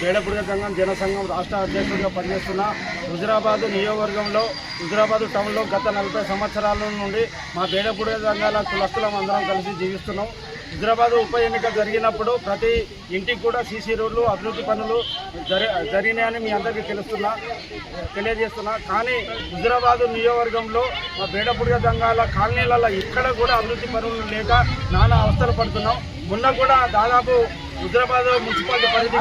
వేడపుడిగ సంఘం జనసంఘం రాష్ట్ర అధ్యక్షుడిగా పనిచేస్తున్న హుజరాబాదు నియోజకవర్గంలో హుజరాబాదు టౌన్లో గత నలభై సంవత్సరాల నుండి మా బేడపుడిగ సంఘాల కులస్తులం అందరం కలిసి జీవిస్తున్నాం. హుజురాబాద్ ఉప ఎన్నిక జరిగినప్పుడు ప్రతి ఇంటికి కూడా సీసీ రోడ్లు అభివృద్ధి పనులు జరి జరిగినాయని మీ అందరికీ తెలుస్తున్నా తెలియజేస్తున్నా. కానీ హుజరాబాదు నియోజకవర్గంలో మా బేడపుడిగ సంఘాల కాలనీలలో ఇక్కడ కూడా అభివృద్ధి పనులు లేక నానా అవస్థలు పడుతున్నాం. మొన్న కూడా దాదాపు హుజరాబాద్ మున్సిపాలిటీ పరిధికి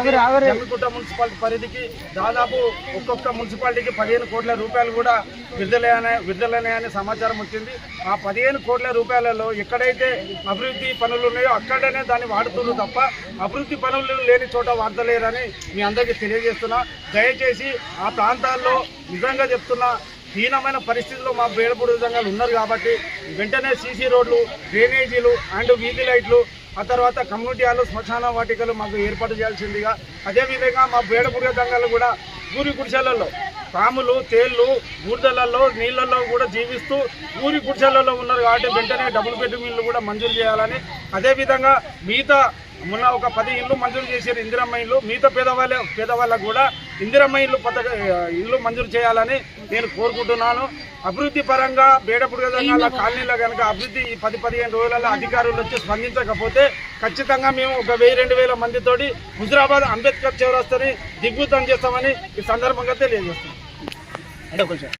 జమ్మికుంట మున్సిపాలిటీ పరిధికి దాదాపు ఒక్కొక్క మున్సిపాలిటీకి పదిహేను కోట్ల రూపాయలు కూడా విడుదలైన విడుదలైనాయని సమాచారం వచ్చింది. ఆ పదిహేను కోట్ల రూపాయలలో ఎక్కడైతే అభివృద్ధి పనులు ఉన్నాయో అక్కడనే దాన్ని వాడుతున్నారు తప్ప అభివృద్ధి పనులు లేని చోట వాడతలేరని మీ అందరికీ తెలియజేస్తున్నా. దయచేసి ఆ ప్రాంతాల్లో నిజంగా చెప్తున్నా హీనమైన పరిస్థితుల్లో మా వేడపూడి సంఘాలు ఉన్నారు కాబట్టి వెంటనే సీసీ రోడ్లు డ్రైనేజీలు అండ్ వీధి లైట్లు ఆ తర్వాత కమ్యూనిటీ హాల్ శ్మశాన వాటికలు మాకు ఏర్పాటు చేయాల్సిందిగా. అదేవిధంగా మా వేడపూడి సంఘాలు కూడా ఊరి గుడిసెలలో పాములు తేళ్ళు బూర్దలలో నీళ్ళల్లో కూడా జీవిస్తూ ఊరి గుడిసెలలో ఉన్నారు కాబట్టి వెంటనే డబుల్ బెడ్రూమ్ ఇల్లు కూడా మంజూరు చేయాలని. అదేవిధంగా మిగతా మొన్న ఒక పది ఇల్లు మంజూరు చేశారు ఇందిరమ్మ ఇల్లు. మిగతా పేదవాళ్ళ పేదవాళ్ళకు కూడా ఇందిరమ్మ ఇల్లు పథక ఇల్లు మంజూరు చేయాలని నేను కోరుకుంటున్నాను. అభివృద్ధి పరంగా బేడపుడుగ కాలనీలో కనుక అభివృద్ధి ఈ పది పదిహేను రోజులలో అధికారులు వచ్చి స్పందించకపోతే ఖచ్చితంగా మేము ఒక వెయ్యి రెండు వేల మందితోటి హుజరాబాద్ అంబేద్కర్ చౌరస్తని దిగ్విజయం చేస్తామని ఈ సందర్భంగా తెలియజేస్తున్నాం. అంటే కొంచెం